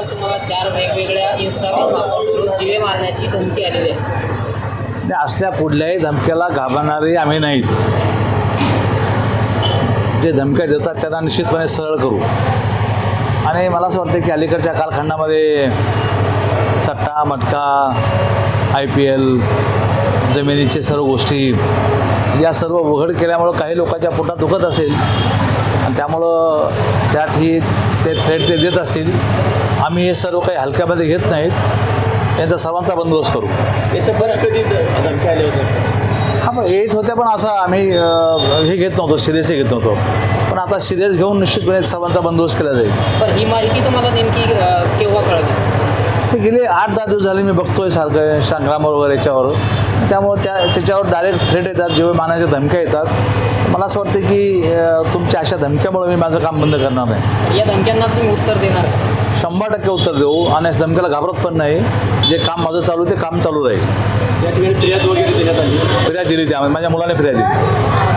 काल तुम्हाला चार वेगवेगळ्या इंस्टाग्राम अकाउंटवरून जिवे मारण्याची धमकी आलेली आहे. असल्या कुठल्याही धमक्याला घाबरणारे आम्ही नाहीत. जे धमक्या देतात त्यांना निश्चितपणे सरळ करू. आणि मला असं वाटतं की अलीकडच्या कालखंडामध्ये सट्टा मटका आय पी एल जमिनीचे सर्व गोष्टी या सर्व उघड केल्यामुळं काही लोकांच्या पोटात दुखत असेल. आणि त्यामुळं त्यात ही ते थ्रेड ते देत असतील. आम्ही हे सर्व काही हलक्यामध्ये घेत नाहीत. त्यांचा सर्वांचा बंदोबस्त करू. याच्या परत कधी आल्या होत्या हा मग येत होत्या पण असं आम्ही हे घेत नव्हतो सिरियसही घेत नव्हतो. पण आता सिरियस घेऊन निश्चितपणे सर्वांचा बंदोबस्त केला जाईल. पण ही माहिती तुम्हाला नेमकी केव्हा कळली? हे गेले आठ दहा दिवस झाले मी बघतोय सारखं इंस्टाग्रामवर वगैरे याच्यावर. त्यामुळं त्या त्याच्यावर डायरेक्ट थ्रेट येतात जेव्हा मानाच्या धमक्या येतात. मला असं वाटतं की तुमच्या अशा धमक्यामुळे मी माझं काम बंद करणार नाही. या धमक्यांना तुम्ही उत्तर देणार? शंभर टक्के उत्तर देऊ. आणि या धमक्याला घाबरत पण नाही. जे काम माझं चालू ते काम चालू राहील. या ठिकाणी फिर्याद वगैरे देण्यात आली. फिर्याद दिली त्यामध्ये माझ्या मुलाने फिर्याद दिली.